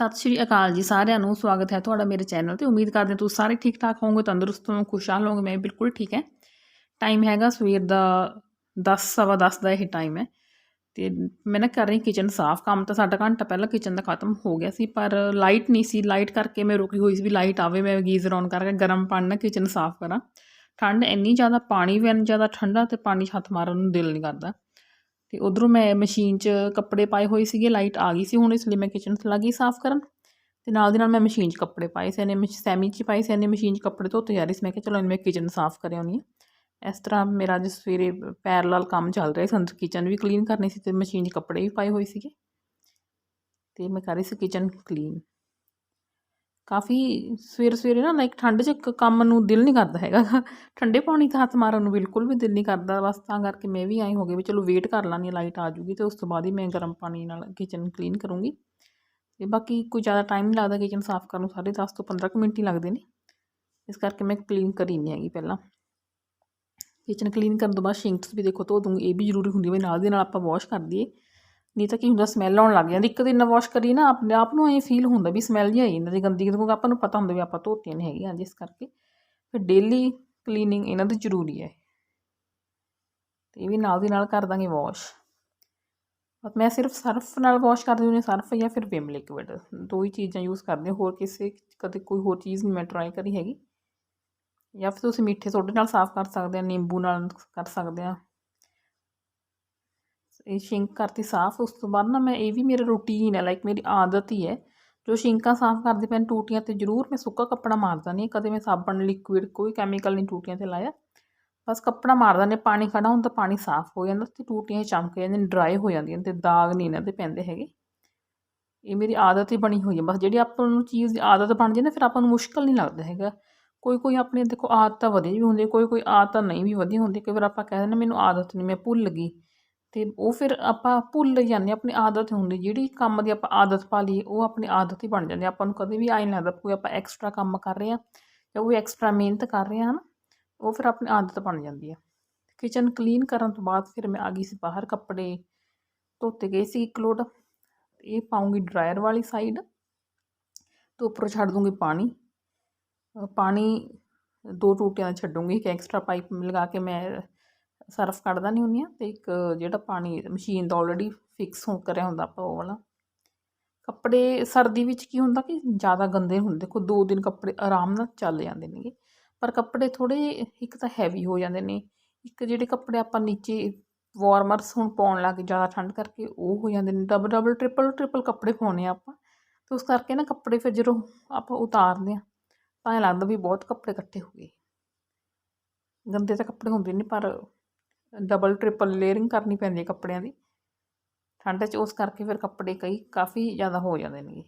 ਸਤਿ ਸ਼੍ਰੀ ਅਕਾਲ ਜੀ ਸਾਰਿਆਂ ਨੂੰ, ਸਵਾਗਤ ਹੈ ਤੁਹਾਡਾ ਮੇਰੇ ਚੈਨਲ ਤੇ। ਉਮੀਦ ਕਰਦੇ ਹਾਂ ਤੁਸੀਂ ਸਾਰੇ ਠੀਕ ਠਾਕ ਹੋਵੋਗੇ, ਤੰਦਰੁਸਤ ਹੋ ਖੁਸ਼ਹਾਲ ਹੋਵੋਗੇ, ਮੈਂ ਬਿਲਕੁਲ ਠੀਕ ਹੈ। ਟਾਈਮ ਹੈਗਾ ਸਵੇਰ ਦਾ 10 ਸਵਾ 10 ਦਾ ਇਹ ਟਾਈਮ ਹੈ। ਤੇ ਮੈਂ ਨਾ ਕਰ ਰਹੀ ਕਿਚਨ ਸਾਫ਼, ਕੰਮ ਤਾਂ ਸਾਡਾ ਘੰਟਾ ਪਹਿਲਾਂ ਕਿਚਨ ਦਾ ਖਤਮ ਹੋ ਗਿਆ ਸੀ, ਪਰ ਲਾਈਟ ਨਹੀਂ ਸੀ। ਲਾਈਟ ਕਰਕੇ ਮੈਂ ਰੁਕੀ ਹੋਈ ਸੀ ਵੀ ਲਾਈਟ ਆਵੇ, ਮੈਂ ਗੀਜ਼ਰ ਔਨ ਕਰਕੇ ਗਰਮ ਪਾਣੀ ਨਾਲ ਕਿਚਨ ਸਾਫ਼ ਕਰਾਂ। ਠੰਡ ਇੰਨੀ ਜ਼ਿਆਦਾ, ਪਾਣੀ ਵੀ ਇੰਨਾ ਜ਼ਿਆਦਾ ਠੰਡਾ ਤੇ ਪਾਣੀ 'ਚ ਹੱਥ ਮਾਰਨ ਨੂੰ ਦਿਲ ਨਹੀਂ ਕਰਦਾ। ਤੇ ਉਧਰੋਂ ਮੈਂ ਮਸ਼ੀਨ 'ਚ ਕੱਪੜੇ ਪਾਏ ਹੋਏ ਸੀਗੇ, ਲਾਈਟ ਆ ਗਈ ਸੀ ਹੁਣ, ਇਸ ਲਈ ਮੈਂ ਕਿਚਨ 'ਚ ਲੱਗੀ ਸਾਫ਼ ਕਰਨ। ਤੇ ਨਾਲ ਦੀ ਨਾਲ ਮੈਂ ਮਸ਼ੀਨ 'ਚ ਕੱਪੜੇ ਪਾਏ ਸੀ, ਇਹਨੇ ਸੈਮੀ 'ਚ ਪਾਏ ਸੀ, ਇਹਨੇ ਮਸ਼ੀਨ 'ਚ ਕੱਪੜੇ ਧੋਤੇ ਜਾ ਰਹੇ ਸੀ। ਮੈਂ ਕਿਹਾ, ਚਲੋ ਇਹਨੂੰ ਮੈਂ ਕਿਚਨ ਸਾਫ਼ ਕਰ ਆਉਂਦੀ ਹਾਂ। ਇਸ ਤਰ੍ਹਾਂ ਮੇਰਾ ਅੱਜ ਸਵੇਰੇ ਪੈਰਲਲ ਕੰਮ ਚੱਲ ਰਿਹਾ ਸੀ, ਅੰਦਰ ਕਿਚਨ ਵੀ ਕਲੀਨ ਕਰਨੀ ਸੀ ਤੇ ਮਸ਼ੀਨ 'ਚ ਕੱਪੜੇ ਵੀ ਪਾਏ ਹੋਏ ਸੀਗੇ। ਤੇ ਮੈਂ ਕਰ ਰਹੀ ਸੀ ਕਿਚਨ ਕਲੀਨ ਕਾਫੀ ਸਵੇਰੇ ਸਵੇਰੇ ਨਾ ਲਾਈਕ ਠੰਡ 'ਚ ਕ- ਕੰਮ ਨੂੰ ਦਿਲ ਨਹੀਂ ਕਰਦਾ ਹੈਗਾ। ਠੰਡੇ ਪਾਣੀ 'ਤੇ ਹੱਥ ਮਾਰਨ ਨੂੰ ਬਿਲਕੁਲ ਵੀ ਦਿਲ ਨਹੀਂ ਕਰਦਾ। ਬਸ ਤਾਂ ਕਰਕੇ ਮੈਂ ਵੀ ਐਂ ਹੋ ਗਈ ਵੀ ਚਲੋ ਵੇਟ ਕਰ ਲਾਂਗੀ ਲਾਈਟ ਆ ਜੂਗੀ ਤੇ ਉਸ ਤੋਂ ਬਾਅਦ ਹੀ ਮੈਂ ਗਰਮ ਪਾਣੀ ਨਾਲ ਕਿਚਨ ਕਲੀਨ ਕਰੂੰਗੀ। ਤੇ ਬਾਕੀ ਕੋਈ ਜ਼ਿਆਦਾ ਟਾਈਮ ਨਹੀਂ ਲੱਗਦਾ ਕਿਚਨ ਸਾਫ਼ ਕਰਨ ਨੂੰ ਸਾਰੇ 10 ਤੋਂ 15 ਕੁ ਮਿੰਟ ਹੀ ਲੱਗਦੇ ਨੇ। ਇਸ ਕਰਕੇ ਮੈਂ ਕਲੀਨ ਕਰੀ ਨਹੀਂ ਹੈਗੀ ਪਹਿਲਾਂ। ਕਿਚਨ ਕਲੀਨ ਕਰਨ ਤੋਂ ਬਾਅਦ ਸ਼ਿੰਕਸ ਵੀ ਦੇਖੋ ਧੋ ਦੂੰਗੀ, ਇਹ ਵੀ ਜ਼ਰੂਰੀ ਹੁੰਦੀ ਹੈ ਵੀ ਨਾਲ ਦੀ ਨਾਲ ਆਪਾਂ ਵਾਸ਼ ਕਰ ਦਈਏ। ਨਹੀਂ ਤਾਂ ਕੀ ਹੁੰਦਾ ਸਮੈਲ ਆਉਣ ਲੱਗ ਜਾਂਦੀ। ਇੱਕ ਦਿਨ ਨਾ ਵਾਸ਼ ਕਰੀ ਨਾ, ਆਪਣੇ ਆਪ ਨੂੰ ਐਂ ਫੀਲ ਹੁੰਦਾ ਵੀ ਸਮੈਲ ਜਿਹੀ ਆਈ ਇਹਨਾਂ ਦੀ ਗੰਦੀ। ਕਿਉਂਕਿ ਆਪਾਂ ਨੂੰ ਪਤਾ ਹੁੰਦਾ ਵੀ ਆਪਾਂ ਧੋਤੀਆਂ ਨਹੀਂ ਹੈਗੀਆਂ, ਜਿਸ ਕਰਕੇ ਫਿਰ ਡੇਲੀ ਕਲੀਨਿੰਗ ਇਹਨਾਂ ਦੀ ਜ਼ਰੂਰੀ ਹੈ। ਤੇ ਇਹ ਵੀ ਨਾਲ ਦੀ ਨਾਲ ਕਰ ਦਾਂਗੇ ਵਾਸ਼ ਬਸ ਮੈਂ ਸਿਰਫ ਸਰਫ ਨਾਲ ਵਾਸ਼ ਕਰਦੀ ਹੁੰਦੀ ਹਾਂ, ਸਰਫ ਜਾਂ ਫਿਰ ਵਿਮ ਲਿਕਵਿਡ ਦੋ ਹੀ ਚੀਜ਼ਾਂ ਯੂਜ਼ ਕਰਦੇ ਹੋਰ ਕਿਸੇ, ਕਦੇ ਕੋਈ ਹੋਰ ਚੀਜ਼ ਨਹੀਂ ਮੈਂ ਟਰਾਈ ਕਰੀ ਹੈਗੀ। ਜਾਂ ਫਿਰ ਤੁਸੀਂ ਮਿੱਠੇ ਸੋਡੇ ਨਾਲ ਸਾਫ਼ ਕਰ ਸਕਦੇ ਆ ਨਿੰਬੂ ਨਾਲ ਕਰ ਸਕਦੇ ਆ ਇਹ ਸ਼ਿੰਕ ਕਰਤੀ ਸਾਫ਼, ਉਸ ਤੋਂ ਬਾਅਦ ਨਾ ਮੈਂ ਇਹ ਵੀ ਮੇਰਾ ਰੂਟੀਨ ਹੈ ਲਾਈਕ ਮੇਰੀ ਆਦਤ ਹੀ ਹੈ। ਜੋ ਸ਼ਿੰਕਾਂ ਸਾਫ਼ ਕਰਦੀ ਪੈਣ ਟੂਟੀਆਂ ਤੇ ਜ਼ਰੂਰ ਮੈਂ ਸੁੱਕਾ ਕੱਪੜਾ ਮਾਰਦਾ ਨਹੀਂ ਕਦੇ ਮੈਂ ਸਾਬਣ ਲਿਕੁਇਡ ਕੋਈ ਕੈਮੀਕਲ ਨਹੀਂ ਟੂਟੀਆਂ ਤੇ ਲਾਇਆ। ਬਸ ਕੱਪੜਾ ਮਾਰਦਾ ਨੇ ਪਾਣੀ ਖੜਾ ਹੁੰਦਾ ਪਾਣੀ ਸਾਫ਼ ਹੋ ਜਾਂਦਾ ਤੇ ਟੂਟੀਆਂ ਚਮਕ ਜਾਂਦੀਆਂ ਡਰਾਈ ਹੋ ਜਾਂਦੀਆਂ ਤੇ ਦਾਗ ਨਹੀਂ ਇਹਨਾਂ ਤੇ ਪੈਂਦੇ ਹੈਗੇ। ਇਹ ਮੇਰੀ ਆਦਤ ਹੀ ਬਣੀ ਹੋਈ ਹੈ। ਬਸ ਜਿਹੜੀ ਆਪਾਂ ਨੂੰ ਚੀਜ਼ ਦੀ ਆਦਤ ਬਣ ਜਾਂਦੀ ਨਾ, ਫਿਰ ਆਪਾਂ ਨੂੰ ਮੁਸ਼ਕਲ ਨਹੀਂ ਲੱਗਦਾ ਹੈਗਾ। ਕੋਈ ਕੋਈ ਆਪਣੀ ਦੇਖੋ ਆਦਤਾਂ ਵਧੀਆ ਵੀ ਹੁੰਦੀ ਕੋਈ ਕੋਈ ਆਦਤਾਂ ਨਹੀਂ ਵੀ ਵਧੀਆ ਹੁੰਦੀ, ਕਈ ਵਾਰ ਆਪਾਂ ਕਹਿ ਦਿੰਦੇ ਮੈਨੂੰ ਆਦਤ ਨਹੀਂ, ਮੈਂ ਭੁੱਲ ਗਈ। ਅਤੇ ਉਹ ਫਿਰ ਆਪਾਂ ਭੁੱਲ ਜਾਂਦੇ ਆਪਣੀ ਆਦਤ ਹੁੰਦੀ ਜਿਹੜੀ ਕੰਮ ਦੀ ਆਪਾਂ ਆਦਤ ਪਾ ਲਈਏ, ਉਹ ਆਪਣੀ ਆਦਤ ਹੀ ਬਣ ਜਾਂਦੀ ਆਪਾਂ ਨੂੰ ਕਦੇ ਵੀ ਆਈ ਨਹੀਂ ਲੱਗਦਾ ਕੋਈ ਆਪਾਂ ਐਕਸਟਰਾ ਕੰਮ ਕਰ ਰਹੇ ਹਾਂ ਜਾਂ ਕੋਈ ਐਕਸਟਰਾ ਮਿਹਨਤ ਕਰ ਰਹੇ ਹਾਂ ਉਹ ਫਿਰ ਆਪਣੀ ਆਦਤ ਬਣ ਜਾਂਦੀ ਹੈ। ਕਿਚਨ ਕਲੀਨ ਕਰਨ ਤੋਂ ਬਾਅਦ ਫਿਰ ਮੈਂ ਆ ਗਈ ਸੀ ਬਾਹਰ ਕੱਪੜੇ ਧੋਤੇ ਗਏ ਸੀ ਇੱਕ ਲੋਟ, ਇਹ ਪਾਉਂਗੀ ਡਰਾਇਰ ਵਾਲੀ ਸਾਈਡ ਤੇ ਉੱਪਰੋਂ ਛੱਡ ਦੂੰਗੀ ਪਾਣੀ। ਪਾਣੀ ਦੋ ਟੂਟੀਆਂ ਛੱਡੂੰਗੀ, ਇੱਕ ਐਕਸਟਰਾ ਪਾਈਪ ਲਗਾ ਕੇ ਮੈਂ ਸਰਫ ਕੱਢਦਾ ਨਹੀਂ ਹੁੰਦੀ ਆ ਤੇ ਇੱਕ ਜਿਹੜਾ ਪਾਣੀ ਮਸ਼ੀਨ ਦਾ ਆਲਰੇਡੀ ਫਿਕਸ ਹੋ ਕਰਿਆ ਹੁੰਦਾ ਆਪਾਂ ਉਹ ਵਾਲਾ। ਕੱਪੜੇ ਸਰਦੀ ਵਿੱਚ ਕੀ ਹੁੰਦਾ ਕਿ ਜ਼ਿਆਦਾ ਗੰਦੇ ਹੁੰਦੇ, ਦੇਖੋ ਦੋ ਦਿਨ ਕੱਪੜੇ ਆਰਾਮ ਨਾਲ ਚੱਲ ਜਾਂਦੇ ਨੇਗੇ, ਪਰ ਕੱਪੜੇ ਥੋੜੇ ਇੱਕ ਤਾਂ ਹੈਵੀ ਹੋ ਜਾਂਦੇ ਨੇ, ਇੱਕ ਜਿਹੜੇ ਕੱਪੜੇ ਆਪਾਂ ਨੀਚੇ ਵਾਰਮਰਸ ਹੁਣ ਪਾਉਣ ਲੱਗ ਜ਼ਿਆਦਾ ਠੰਡ ਕਰਕੇ ਉਹ ਹੋ ਜਾਂਦੇ ਨੇ ਡਬਲ ਡਬਲ ਟ੍ਰਿਪਲ ਟ੍ਰਿਪਲ ਕੱਪੜੇ ਪਾਉਣੇ ਆ ਆਪਾਂ ਤੇ ਉਸ ਕਰਕੇ ਨਾ ਕੱਪੜੇ ਫਿਰ ਜਦੋਂ ਆਪਾਂ ਉਤਾਰਦੇ ਆ ਤਾਂ ਇਹ ਲੱਗਦਾ ਵੀ ਬਹੁਤ ਕੱਪੜੇ ਇਕੱਠੇ ਹੋ ਗਏ। ਗੰਦੇ ਤਾਂ ਕੱਪੜੇ ਹੁੰਦੇ ਨਹੀਂ ਪਰ ਡਬਲ ਟ੍ਰਿਪਲ ਲੇਅਰਿੰਗ ਕਰਨੀ ਪੈਂਦੀ ਹੈ ਕੱਪੜਿਆਂ ਦੀ। ਠੰਡ 'ਚ ਉਸ ਕਰਕੇ ਫਿਰ ਕੱਪੜੇ ਕਈ ਕਾਫੀ ਜ਼ਿਆਦਾ ਹੋ ਜਾਂਦੇ ਨੇ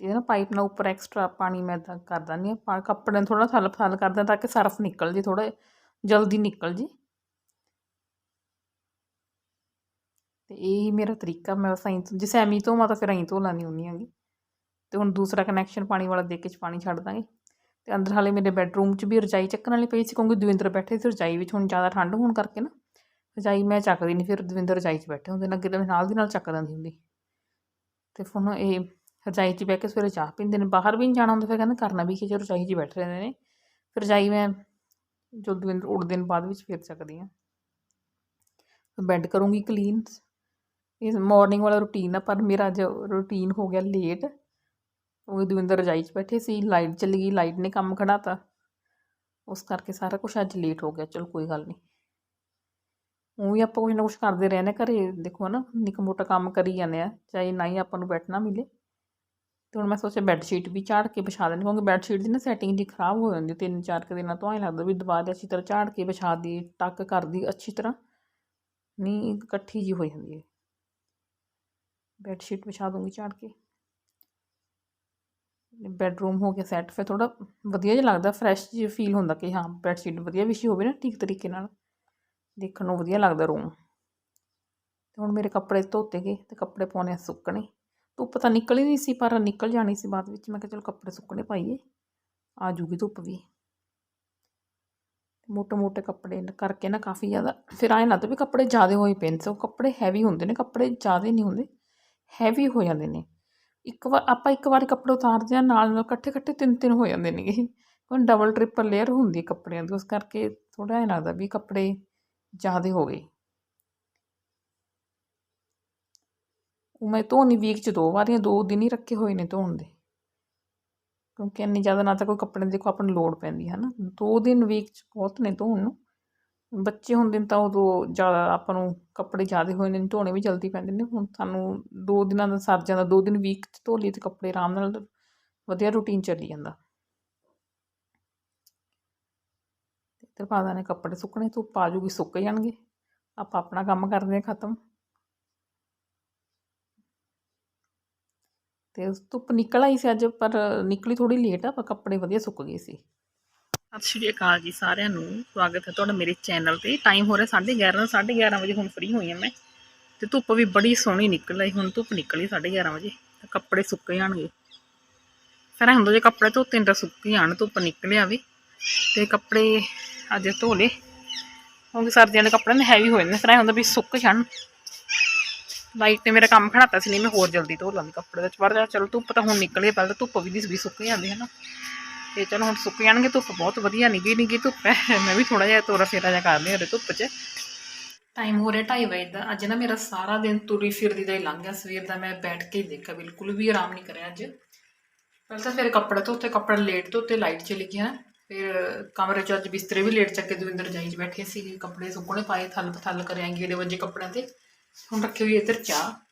ਇਹ ਨਾ ਪਾਈਪ ਨਾਲ ਉੱਪਰ ਐਕਸਟਰਾ ਪਾਣੀ ਮੈਂ ਤਾਂ ਕਰ ਦਿੰਦੀ ਹਾਂ ਕੱਪੜਿਆਂ ਨੂੰ ਥੋੜਾ ਥਲ ਥਲ ਕਰਦਾ ਤਾਂ ਕਿ ਸਰਫ ਨਿਕਲ ਜੇ ਥੋੜਾ ਜਲਦੀ ਨਿਕਲ ਜੇ। ਤੇ ਇਹ ਮੇਰਾ ਤਰੀਕਾ, ਮੈਂ ਬਸ ਐਂ ਜੇ ਸੈਮੀ ਤੋਂ ਮੈਂ ਤਾਂ ਫਿਰ ਐਂ ਧੋ ਲੈਂਦੀ ਹੁੰਦੀ ਹੈਗੀ। ਤੇ ਹੁਣ ਦੂਸਰਾ ਕਨੈਕਸ਼ਨ ਪਾਣੀ ਵਾਲਾ ਦੇ ਕੇ ਚ ਪਾਣੀ ਛੱਡ ਦਾਂਗੇ। ਤੇ ਅੰਦਰ ਹਾਲੇ ਮੇਰੇ ਬੈੱਡਰੂਮ 'ਚ ਵੀ ਰਜਾਈ ਚੱਕਣ ਵਾਲੀ ਪਈ ਸੀ ਕਿਉਂਕਿ ਦਵਿੰਦਰ ਬੈਠੇ ਸੀ, ਰਜਾਈ ਵਿੱਚ ਹੁਣ ਜ਼ਿਆਦਾ ਠੰਡ ਹੋਣ ਕਰਕੇ ਨਾ। ਰਜਾਈ ਮੈਂ ਚੱਕਦੀ ਨਹੀਂ ਫਿਰ ਦਵਿੰਦਰ ਰਜਾਈ 'ਚ ਬੈਠੇ ਹੁੰਦੇ ਨੇ, ਅੱਗੇ ਤਾਂ ਮੈਂ ਨਾਲ ਦੀ ਨਾਲ ਚੱਕ ਦਿੰਦੀ ਹੁੰਦੀ। ਤੇ ਫਿਰ ਹੁਣ ਇਹ ਰਜਾਈ 'ਚ ਬਹਿ ਕੇ ਸਵੇਰੇ ਚਾਹ ਪੀਂਦੇ ਨੇ, ਬਾਹਰ ਵੀ ਨਹੀਂ ਜਾਣਾ ਹੁੰਦਾ, ਫਿਰ ਕਹਿੰਦੇ ਕਰਨਾ ਵੀ ਕਿ ਜੇ ਰਜਾਈ 'ਚ ਬੈਠੇ ਰਹਿੰਦੇ ਨੇ। ਫਿਰ ਰਜਾਈ ਮੈਂ ਜੋ ਦਵਿੰਦਰ ਉੱਠਦੇ ਨੇ ਬਾਅਦ ਵਿੱਚ ਫਿਰ ਚੱਕਦੀ ਹਾਂ। ਬੈੱਡ ਕਰੂੰਗੀ ਕਲੀਨ ਇਹ ਮਾਰਨਿੰਗ ਵਾਲਾ ਰੂਟੀਨ ਆ, ਪਰ ਮੇਰਾ ਅੱਜ ਰੂਟੀਨ ਹੋ ਗਿਆ ਲੇਟ ਉਹ ਦਵਿੰਦਰ ਰਜਾਈ 'ਚ ਬੈਠੇ ਸੀ, ਲਾਈਟ ਚਲੀ ਗਈ, ਲਾਈਟ ਨੇ ਕੰਮ ਖੜਾਤਾ। ਉਸ ਕਰਕੇ ਸਾਰਾ ਕੁਝ ਅੱਜ ਲੇਟ ਹੋ ਗਿਆ, ਚਲੋ ਕੋਈ ਗੱਲ ਨਹੀਂ ਉਹ ਵੀ ਆਪਾਂ ਕੁਝ ਨਾ ਕੁਝ ਕਰਦੇ ਰਹਿੰਦੇ ਘਰੇ, ਦੇਖੋ ਨਾ ਨਿੱਕਾ ਮੋਟਾ ਕੰਮ ਕਰੀ ਜਾਂਦੇ ਆ, ਚਾਹੇ ਨਾ ਹੀ ਆਪਾਂ ਨੂੰ ਬੈਠਣਾ ਮਿਲੇ। ਤੇ ਹੁਣ ਮੈਂ ਸੋਚਿਆ ਬੈੱਡ ਸ਼ੀਟ ਵੀ ਝਾੜ ਕੇ ਵਿਛਾ ਦੇਣੀ ਕਿਉਂਕਿ ਬੈੱਡ ਸ਼ੀਟ ਦੀ ਨਾ ਸੈਟਿੰਗ ਜੀ ਖਰਾਬ ਹੋ ਜਾਂਦੀ, ਤਿੰਨ ਚਾਰ ਕੁ ਦਿਨਾਂ ਤੋਂ ਐਂ ਲੱਗਦਾ ਵੀ ਦੁਬਾਰਾ ਅੱਛੀ ਤਰ੍ਹਾਂ ਝਾੜ ਕੇ ਵਿਛਾ ਦੀ, ਟੱਕ ਕਰਦੀ ਅੱਛੀ ਤਰ੍ਹਾਂ। ਨਹੀਂ ਇਕੱਠੀ ਜੀ ਹੋ ਜਾਂਦੀ ਹੈ। ਬੈੱਡ ਸ਼ੀਟ ਵਿਛਾ ਦੂੰਗੀ ਝਾੜ ਕੇ। ਬੈਡਰੂਮ ਹੋ ਗਿਆ ਸੈੱਟ ਫਿਰ ਥੋੜਾ ਵਧੀਆ ਜਿਹਾ ਲੱਗਦਾ ਫਰੈਸ਼ ਜਿਹਾ ਫੀਲ ਹੁੰਦਾ ਕਿ ਹਾਂ ਬੈੱਡ ਸ਼ੀਟ ਵਧੀਆ ਵਿਛੀ ਹੋਵੇ ਨਾ ਠੀਕ ਤਰੀਕੇ ਨਾਲ। ਦੇਖਣ ਨੂੰ ਵਧੀਆ ਲੱਗਦਾ ਰੂਮ ਤੇ ਹੁਣ ਮੇਰੇ ਕੱਪੜੇ ਧੋਤੇ ਗਏ ਤੇ ਕੱਪੜੇ ਪਾਉਣੇ ਸੁੱਕਣੇ। ਧੁੱਪ ਤਾਂ ਨਿਕਲ ਹੀ ਨਹੀਂ ਸੀ, ਪਰ ਨਿਕਲ ਜਾਣੀ ਸੀ ਬਾਅਦ ਵਿੱਚ। ਮੈਂ ਕਿਹਾ ਚਲੋ ਕੱਪੜੇ ਸੁੱਕਣੇ ਪਾਈਏ। ਆ ਜੂਗੀ ਧੁੱਪ ਵੀ। ਮੋਟੇ ਮੋਟੇ ਕੱਪੜੇ ਕਰਕੇ ਨਾ ਕਾਫੀ ਜ਼ਿਆਦਾ। ਫਿਰ ਐਂ ਲੱਗਦਾ ਵੀ ਕੱਪੜੇ ਜ਼ਿਆਦਾ ਹੋਏ ਪਏ ਨੇ ਸੋ ਕੱਪੜੇ ਹੈਵੀ ਹੁੰਦੇ ਨੇ, ਕੱਪੜੇ ਜ਼ਿਆਦਾ ਨਹੀਂ ਹੁੰਦੇ। ਹੈਵੀ ਹੋ ਜਾਂਦੇ ਨੇ। ਇੱਕ ਵਾਰ, ਆਪਾਂ ਇੱਕ ਵਾਰ ਕੱਪੜੇ ਉਤਾਰਦੇ ਆ ਨਾਲ ਨਾਲ ਇਕੱਠੇ ਇਕੱਠੇ ਤਿੰਨ ਤਿੰਨ ਹੋ ਜਾਂਦੇ ਨੇਗੇ ਕਿਉਂ ਡਬਲ ਟ੍ਰਿਪਲ ਲੇਅਰ ਹੁੰਦੀ ਹੈ ਕੱਪੜਿਆਂ ਦੀ, ਉਸ ਕਰਕੇ ਥੋੜ੍ਹਾ ਜਿਹਾ ਲੱਗਦਾ ਵੀ ਕੱਪੜੇ ਜ਼ਿਆਦੇ ਹੋ ਗਏ। ਉਹ ਮੈਂ ਧੋਣੀ ਵੀਕ 'ਚ ਦੋ ਵਾਰੀਆਂ ਦੋ ਦਿਨ ਹੀ ਰੱਖੇ ਹੋਏ ਨੇ ਧੋਣ ਦੇ। ਕਿਉਂਕਿ ਇੰਨੀ ਜ਼ਿਆਦਾ ਨਾ ਤਾਂ ਕੋਈ ਕੱਪੜੇ ਦੀ ਦੇਖੋ, ਆਪਾਂ ਨੂੰ ਲੋੜ ਪੈਂਦੀ ਹੈ ਨਾ ਦੋ ਦਿਨ ਵੀਕ 'ਚ ਬਹੁਤ ਨੇ ਧੋਣ ਨੂੰ। ਬੱਚੇ ਹੁੰਦੇ ਨੇ ਤਾਂ ਉਦੋਂ ਜ਼ਿਆਦਾ ਆਪਾਂ ਨੂੰ ਕੱਪੜੇ ਜ਼ਿਆਦਾ ਹੋਏ ਨੇ, ਧੋਣੇ ਵੀ ਜਲਦੀ ਪੈਂਦੇ ਨੇ। ਹੁਣ ਸਾਨੂੰ ਦੋ ਦਿਨਾਂ ਦਾ ਸਰ ਜਾਂਦਾ, ਦੋ ਦਿਨ ਵੀਕ 'ਚ ਧੋ ਲਈਏ ਅਤੇ ਕੱਪੜੇ ਆਰਾਮ ਨਾਲ ਵਧੀਆ ਰੂਟੀਨ ਚੱਲੀ ਜਾਂਦਾ। ਇੱਧਰ ਪਾ ਨੇ ਕੱਪੜੇ ਸੁੱਕਣੇ, ਧੁੱਪ ਆ ਜੂਗੀ ਸੁੱਕ ਜਾਣਗੇ। ਆਪਾਂ ਆਪਣਾ ਕੰਮ ਕਰਦੇ ਹਾਂ ਖਤਮ। ਤੇ ਧੁੱਪ ਨਿਕਲ ਆਈ ਸੀ ਅੱਜ, ਪਰ ਨਿਕਲੀ ਥੋੜੀ ਲੇਟ ਆ, ਪਰ ਕੱਪੜੇ ਵਧੀਆ ਸੁੱਕ ਗਏ ਸੀ। ਸਤਿ ਸ਼੍ਰੀ ਅਕਾਲ ਜੀ ਸਾਰਿਆਂ ਨੂੰ। ਸਵਾਗਤ ਹੈ ਤੁਹਾਡਾ ਮੇਰੇ ਚੈਨਲ ਤੇ। ਟਾਈਮ ਹੋ ਰਿਹਾ 11:30 11:30 ਵਜੇ ਹੁਣ ਫ੍ਰੀ ਹੋਈ ਹਾਂ ਮੈਂ। ਤੇ ਧੁੱਪ ਵੀ ਬੜੀ ਸੋਹਣੀ ਨਿਕਲ ਆਈ, ਹੁਣ ਧੁੱਪ ਨਿਕਲੀ 11:30 ਵਜੇ। ਤੇ ਕੱਪੜੇ ਸੁੱਕ ਜਾਣਗੇ। ਫਿਰ ਹੁੰਦਾ ਜੇ ਕੱਪੜੇ ਧੋਤੇ ਤਾਂ ਸੁੱਕ ਜਾਣ, ਧੁੱਪ ਨਿਕਲਿਆ ਵੀ। ਤੇ ਕੱਪੜੇ ਅੱਜ ਧੋ ਲੇ ਕਿਉਂਕਿ ਸਰਦੀਆਂ ਦੇ ਕੱਪੜੇ ਨੇ ਹੈਵੀ ਹੋ ਜਾਂਦੇ ਫਿਰ ਹੁੰਦਾ ਵੀ ਸੁੱਕ ਜਾਣ। ਲਾਈਟ ਨੇ ਮੇਰਾ ਕੰਮ ਖੜਾਤਾ ਸੀ, ਨਹੀਂ ਮੈਂ ਹੋਰ ਜਲਦੀ ਧੋ ਲਾਂਗੀ ਕੱਪੜੇ ਦਾ ਚਵਰ ਜਾ ਚਲ ਧੁੱਪ ਤਾਂ ਹੁਣ ਨਿਕਲ ਗਈ ਪਹਿਲਾਂ ਧੁੱਪ ਵੀ ਦੀ ਵੀ ਸੁੱਕ ਜਾਂਦੀ ਹੈ ਨਾ। ਤੇ ਚਲੋ ਹੁਣ ਸੁੱਕ ਜਾਣਗੇ ਧੁੱਪ, ਬਹੁਤ ਵਧੀਆ ਨਿੱਗੀ ਨਿੱਗੀ ਧੁੱਪ ਹੈ। ਮੈਂ ਵੀ ਥੋੜਾ ਜਿਹਾ ਤੋਰਾ ਫੇਰਾ ਜਿਹਾ ਕਰਦੀ ਹਾਂ ਧੁੱਪ 'ਚ। ਟਾਈਮ ਹੋ ਰਿਹਾ 2:30 ਵਜੇ ਦਾ। ਅੱਜ ਨਾ ਮੇਰਾ ਸਾਰਾ ਦਿਨ ਤੁਰੀ ਫਿਰਦੀ ਦਾ ਹੀ ਲੰਘ ਗਿਆ। ਸਵੇਰ ਦਾ ਮੈਂ ਬੈਠ ਕੇ ਹੀ ਦੇਖਿਆ। ਬਿਲਕੁਲ ਵੀ ਆਰਾਮ ਨਹੀਂ ਕਰਿਆ ਅੱਜ। ਪਹਿਲਾਂ ਤਾਂ ਫਿਰ ਕੱਪੜੇ ਧੋਤੇ, ਕੱਪੜੇ ਲੇਟ ਧੋਤੇ, ਲਾਈਟ ਚਲੀ ਗਿਆ ਫਿਰ ਕਮਰੇ 'ਚ ਅੱਜ ਬਿਸਤਰੇ ਵੀ ਲੇਟ ਚੱਕੇ। ਦਵਿੰਦਰ ਜਾਈ 'ਚ ਬੈਠੇ ਸੀ ਕੱਪੜੇ ਸੁੱਕਣੇ ਪਾਏ ਥੱਲ ਥੱਲ ਕਰਿਆ ਗੇੜੇ ਵਜੇ ਕੱਪੜਿਆਂ ਤੇ। ਹੁਣ ਰੱਖੀ ਹੋਈ ਇੱਧਰ ਚਾਹ।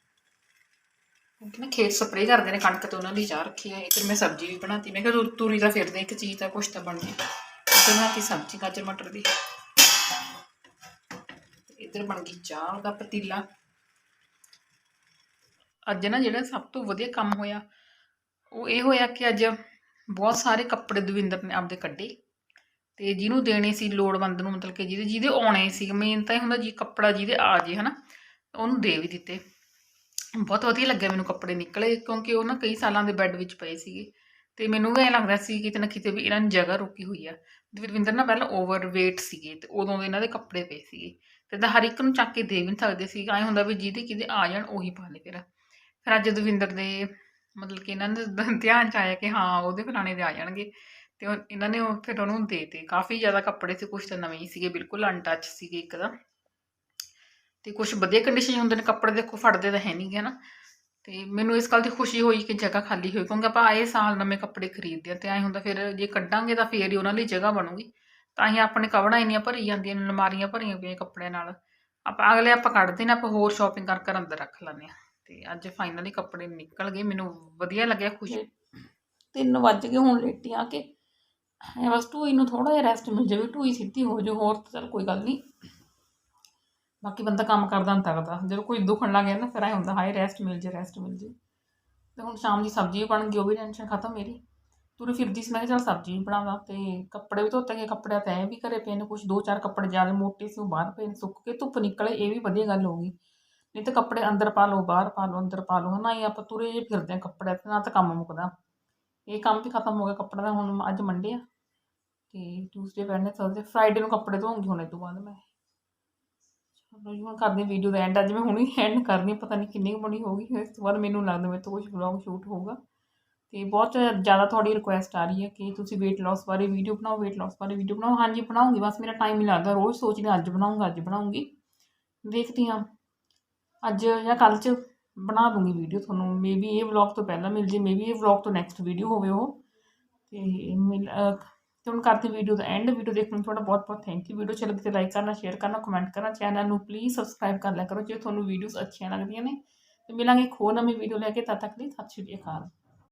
ਕਿਉਂਕਿ ਨਾ ਖੇਤ ਸਪਰੇਅ ਕਰਦੇ ਨੇ, ਕਣਕ ਤੇ ਉਹਨਾਂ ਦੀ ਚਾਹ ਰੱਖੀ ਹੈ ਇੱਧਰ ਮੈਂ ਸਬਜ਼ੀ ਵੀ ਬਣਾਤੀ। ਮੈਂ ਕਿਹਾ ਤੂਰੀ ਦਾ ਫਿਰਦੇ ਇੱਕ ਚੀਜ਼ ਤਾਂ ਕੁਛ ਤਾਂ ਬਣ ਜੇ। ਇੱਧਰ ਬਣਾਤੀ ਸਬਜ਼ੀ, ਗਾਜਰ ਮਟਰ ਦੀ। ਇੱਧਰ ਬਣ ਗਈ ਚਾਹ, ਉਹਦਾ ਪਤੀਲਾ। ਅੱਜ ਨਾ ਜਿਹੜਾ ਸਭ ਤੋਂ ਵਧੀਆ ਕੰਮ ਹੋਇਆ, ਉਹ ਇਹ ਹੋਇਆ ਕਿ ਅੱਜ ਬਹੁਤ ਸਾਰੇ ਕੱਪੜੇ ਦਵਿੰਦਰ ਨੇ ਆਪਦੇ ਕੱਢੇ। ਤੇ ਜਿਹਨੂੰ ਦੇਣੇ ਸੀ ਲੋੜਵੰਦ ਨੂੰ, ਮਤਲਬ ਕਿ ਜਿਹਦੇ ਜਿਹਦੇ ਆਉਣੇ ਸੀ। ਮੇਨ ਤਾਂ ਇਹ ਹੁੰਦਾ ਜੀ ਕੱਪੜਾ ਜਿਹਦੇ ਆ ਜੇ, ਹਨਾ, ਉਹਨੂੰ ਦੇ ਵੀ ਦਿੱਤੇ। ਬਹੁਤ ਵਧੀਆ ਲੱਗਿਆ ਮੈਨੂੰ ਕੱਪੜੇ ਨਿਕਲੇ, ਕਿਉਂਕਿ ਉਹ ਨਾ ਕਈ ਸਾਲਾਂ ਦੇ ਬੈੱਡ ਵਿੱਚ ਪਏ ਸੀਗੇ। ਤੇ ਮੈਨੂੰ ਵੀ ਐ ਲੱਗਦਾ ਸੀ ਕਿਤੇ ਨਾ ਕਿਤੇ ਵੀ ਇਹਨਾਂ ਨੇ ਜਗ੍ਹਾ ਰੁਕੀ ਹੋਈ ਆ। ਦਵਿੰਦਰ ਨਾ ਪਹਿਲਾਂ ਓਵਰ weight ਸੀਗੇ ਤੇ ਉਦੋਂ ਦੇ ਇਹਨਾਂ ਦੇ ਕੱਪੜੇ ਪਏ ਸੀਗੇ। ਤੇ ਤਾਂ ਹਰ ਇੱਕ ਨੂੰ ਚੱਕ ਕੇ ਦੇ ਵੀ ਨਹੀਂ ਸਕਦੇ ਸੀ। ਐ ਹੁੰਦਾ ਵੀ ਜਿਹਦੇ ਕਿਤੇ ਆ ਜਾਣ ਉਹੀ ਪਾ ਲੇ ਫਿਰ। ਫਿਰ ਅੱਜ ਦਵਿੰਦਰ ਦੇ ਮਤਲਬ ਕਿ ਇਹਨਾਂ ਦੇ ਧਿਆਨ ਚ ਆਇਆ ਕਿ ਹਾਂ, ਉਹਦੇ ਫਲਾਣੇ ਦੇ ਆ ਜਾਣਗੇ। ਤੇ ਇਹਨਾਂ ਨੇ ਫਿਰ ਉਹਨੂੰ ਦੇਤੇ ਕਾਫੀ ਜ਼ਿਆਦਾ ਕੱਪੜੇ ਸੀ ਕੁਝ ਤਾਂ ਨਵੇਂ ਹੀ ਸੀਗੇ, ਬਿਲਕੁਲ ਅਨਟੱਚ ਸੀਗੇ ਇੱਕਦਮ ਤੇ ਕੁਝ ਵਧੀਆ ਕੰਡੀਸ਼ਨ ਹੁੰਦੇ ਨੇ, ਕੱਪੜੇ ਦੇਖੋ ਫੜਦੇ ਤਾਂ ਹੈ ਨਹੀਂ ਹੈ ਨਾ ਤੇ ਮੈਨੂੰ ਇਸ ਗੱਲ ਦੀ ਖੁਸ਼ੀ ਹੋਈ ਕਿ ਜਗ੍ਹਾ ਖਾਲੀ ਹੋਈ, ਕਿਉਂਕਿ ਆਪਾਂ ਆਏ ਸਾਲ ਨਵੇਂ ਕੱਪੜੇ ਖਰੀਦਦੇ ਆ ਤੇ ਐ ਹੁੰਦਾ ਫਿਰ ਜੇ ਕੱਢਾਂਗੇ ਤਾਂ ਫੇਰ ਹੀ ਉਹਨਾਂ ਲਈ ਜਗ੍ਹਾ ਬਣੂਗੀ। ਤਾਂ ਹੀ ਆਪਣੇ ਕਵੜਾਂ ਇੰਨੀਆਂ ਭਰੀ ਜਾਂਦੀਆਂ ਨੇ, ਅਲਮਾਰੀਆਂ ਭਰੀਆਂ ਪਈਆਂ ਕੱਪੜਿਆਂ ਨਾਲ। ਆਪਾਂ ਅਗਲੇ ਆਪਾਂ ਕੱਢਦੇ ਨੇ, ਆਪਾਂ ਹੋਰ ਸ਼ਾਪਿੰਗ ਕਰ ਕਰ ਅੰਦਰ ਰੱਖ ਲੈਂਦੇ ਆ ਤੇ ਅੱਜ ਫਾਈਨਲੀ ਕੱਪੜੇ ਨਿਕਲ ਗਏ, ਮੈਨੂੰ ਵਧੀਆ ਲੱਗਿਆ ਖੁਸ਼ੀ। 3 ਵਜ ਗਏ ਹੁਣ ਲੇਟੀ ਆ ਕੇ। ਬਸ ਟੂਈ ਨੂੰ ਥੋੜਾ ਜਿਹਾ ਰੈਸਟ ਮਿਲ ਜਾਵੇ, ਟੂਈ ਸਿੱਧੀ ਹੋ ਜਾਵੇ ਹੋਰ ਤਾਂ ਚਲ ਕੋਈ ਗੱਲ ਨਹੀਂ ਬਾਕੀ ਬੰਦਾ ਕੰਮ ਕਰਦਾ ਨਹੀਂ ਥੱਕਦਾ ਜਦੋਂ ਕੋਈ ਦੁਖਣ ਲੱਗ ਗਿਆ ਨਾ, ਫਿਰ ਐ ਹੁੰਦਾ, ਹਾਏ ਰੈਸਟ ਮਿਲ ਜੇ ਰੈਸਟ ਮਿਲ ਜੇ। ਤੇ ਹੁਣ ਸ਼ਾਮ ਦੀ ਸਬਜ਼ੀ ਵੀ ਬਣ ਗਈ ਉਹ ਵੀ ਟੈਨਸ਼ਨ ਖਤਮ ਮੇਰੀ। ਤੁਰੇ ਫਿਰਦੀ ਸੀ, ਮੈਂ ਕਿਹਾ ਚੱਲ ਸਬਜ਼ੀ ਵੀ ਬਣਾਵਾਂ ਤੇ ਕੱਪੜੇ ਵੀ ਧੋਤੇ ਗਏ ਕੱਪੜੇ ਤਾਂ ਐ ਵੀ ਘਰੇ ਪਏ ਨੇ ਕੁਝ ਦੋ ਚਾਰ ਕੱਪੜੇ ਜ਼ਿਆਦਾ ਮੋਟੇ ਸੀ, ਉਹ ਬਾਹਰ ਪਏ ਨੇ, ਸੁੱਕ ਕੇ ਧੁੱਪ ਨਿਕਲੇ, ਇਹ ਵੀ ਵਧੀਆ ਗੱਲ ਹੋ ਗਈ। ਨਹੀਂ ਤਾਂ ਕੱਪੜੇ ਅੰਦਰ ਪਾ ਲਓ, ਬਾਹਰ ਪਾ ਲਓ, ਅੰਦਰ ਪਾ ਲਓ, ਹਨਾ, ਇਹ ਆਪਾਂ ਤੁਰੇ ਜੇ ਫਿਰਦੇ ਆ ਕੱਪੜੇ ਤੇ, ਨਾ ਤਾਂ ਕੰਮ ਮੁੱਕਦਾ। ਇਹ ਕੰਮ ਵੀ ਖਤਮ ਹੋ ਗਿਆ, ਕੱਪੜੇ ਦਾ ਹੁਣ ਅੱਜ ਮੰਡੇ ਆ। ਤੇ ਟਿਊਸਡੇ ਵੈਡਨਸਡੇ ਥਰਸਡੇ ਫਰਾਈਡੇ ਨੂੰ ਕੱਪੜੇ ਧੋਉਂਗੀ ਹੁਣ, ਇਹ ਤੋਂ ਬਾਅਦ ਮੈਂ। ਚਲੋ ਜੀ ਹੁਣ ਕਰਦੀ ਵੀਡੀਓ ਦਾ ਐਂਡ ਅੱਜ ਮੈਂ ਹੁਣੇ ਐਂਡ ਕਰਨੀ ਪਤਾ ਨਹੀਂ ਕਿੰਨੀ ਬਣੀ ਹੋਊਗੀ। ਇਸ ਤੋਂ ਬਾਅਦ ਮੈਨੂੰ ਲੱਗਦਾ ਮੇਰੇ ਤੋਂ ਕੁਝ ਵਲੌਗ ਸ਼ੂਟ ਹੋਊਗਾ। ਤੇ ਬਹੁਤ ਜ਼ਿਆਦਾ ਤੁਹਾਡੀ ਰਿਕੁਐਸਟ ਆ ਰਹੀ ਹੈ ਕਿ ਤੁਸੀਂ weight loss ਬਾਰੇ ਵੀਡੀਓ ਬਣਾਓ, weight loss ਬਾਰੇ ਵੀਡੀਓ ਬਣਾਓ। ਹਾਂਜੀ, ਬਣਾਉਂਗੀ, ਬਸ ਮੇਰਾ ਟਾਈਮ ਨਹੀਂ ਲੱਗਦਾ। ਰੋਜ਼ ਸੋਚਦੀ ਅੱਜ ਬਣਾਉਂਗਾ, ਅੱਜ ਬਣਾਉਂਗੀ। ਦੇਖਦੀ ਹਾਂ। ਅੱਜ ਜਾਂ ਕੱਲ 'ਚ ਬਣਾ ਦੂੰਗੀ ਵੀਡੀਓ ਤੁਹਾਨੂੰ। ਮੇਬੀ ਇਹ ਵਲੌਗ ਤੋਂ ਪਹਿਲਾਂ ਮਿਲ ਜੇ ਮੇਬੀ ਇਹ ਵਲੌਗ ਤੋਂ ਨੈਕਸਟ ਵੀਡੀਓ ਹੋਵੇ ਉਹ। ਤੇ ਮਿਲ ਤੇ ਹੁਣ ਕਰਦੀ ਵੀਡੀਓ ਦਾ ਐਂਡ ਵੀਡੀਓ ਦੇਖਣ ਨੂੰ ਤੁਹਾਡਾ ਬਹੁਤ ਬਹੁਤ ਥੈਂਕ ਯੂ ਵੀਡੀਓ ਚੱਲ ਤੇ ਲਾਈਕ ਕਰਨਾ ਸ਼ੇਅਰ ਕਰਨਾ ਕਮੈਂਟ ਕਰਨਾ। ਚੈਨਲ ਨੂੰ ਪਲੀਜ਼ ਸਬਸਕ੍ਰਾਈਬ ਕਰ ਲਿਆ ਕਰੋ ਜੇ ਤੁਹਾਨੂੰ ਵੀਡੀਓਜ਼ ਅੱਛੀਆਂ ਲੱਗਦੀਆਂ ਨੇ। ਤੇ ਮਿਲਾਂਗੇ ਖੋ ਨਵੀਂ ਵੀਡੀਓ ਲੈ ਕੇ, ਤਦ ਤੱਕ ਲਈ ਸਤਿ ਸ਼੍ਰੀ ਅਕਾਲ।